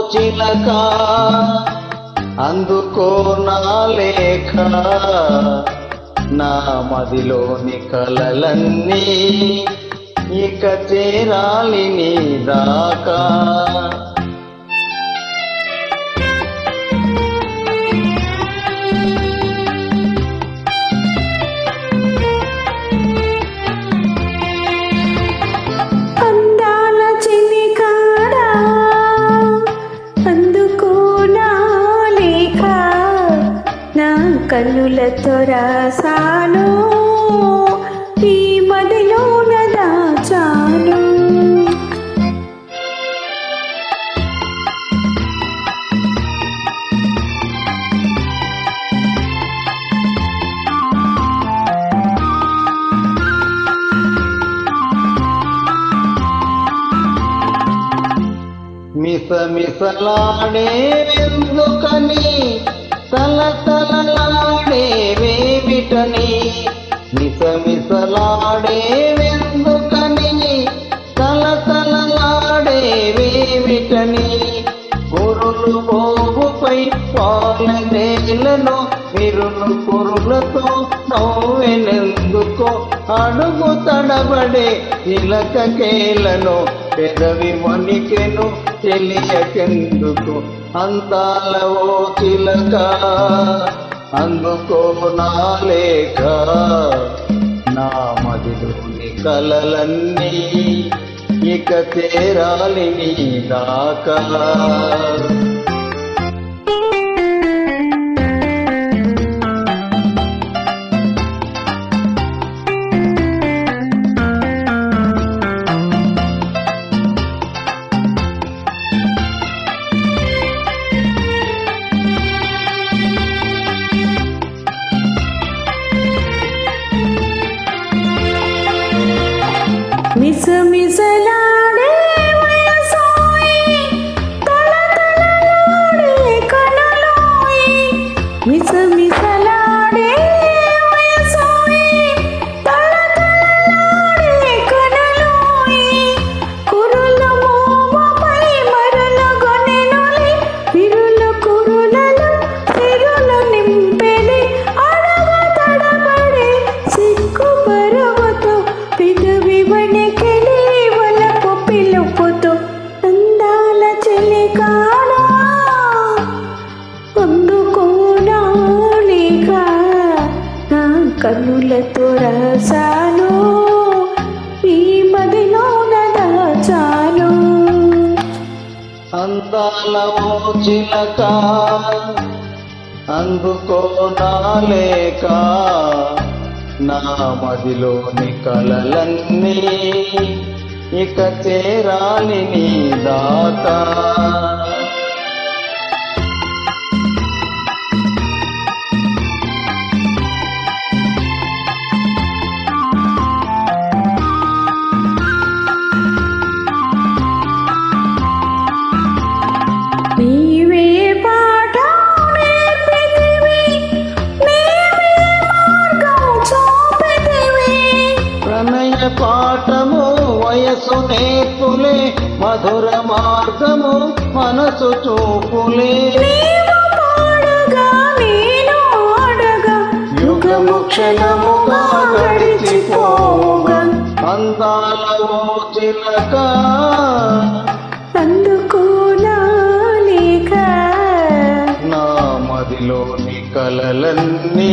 చిలక అందుకో నా లేఖ. నా మదిలోని కలలన్నీ ఇక చేరాలి నీ దాకా. నా కన్నులతో రాసాను. ఈ మదిలోన దాచాను మిసమిసలాడే ఎందుకని తల తలలాడే వేమిటని మిసమిసలాడే వెందుకని తల తలలాడే వేమిటని కురులు పోగుపై పాలనేలను విరులు కురులతో నవ్వెనెందుకో అడుగు తడబడే ఇలక కేలను పెదవి వణికెను తెలియకెందుకు? అందాల ఓ చిలక అందుకో నా లేఖ నా మదిలోని కలలన్నీ ఇక తేరాలి నీ దాకా. 你怎么 కన్నులతో రాశాను. ఈ మదిలో దాచాను అందాల ఓ చిలక అందుకో నా మదిలోని కలలన్నీ ఇక చేరాలి నీ దాతా వయసు నేర్పులే మధుర మార్గము మనసు చూపులే. యుగము క్షణముగా గడిచిపోగా అందాల ఓ చిలక అందుకోనా లేక నా మదిలోని కలలన్నీ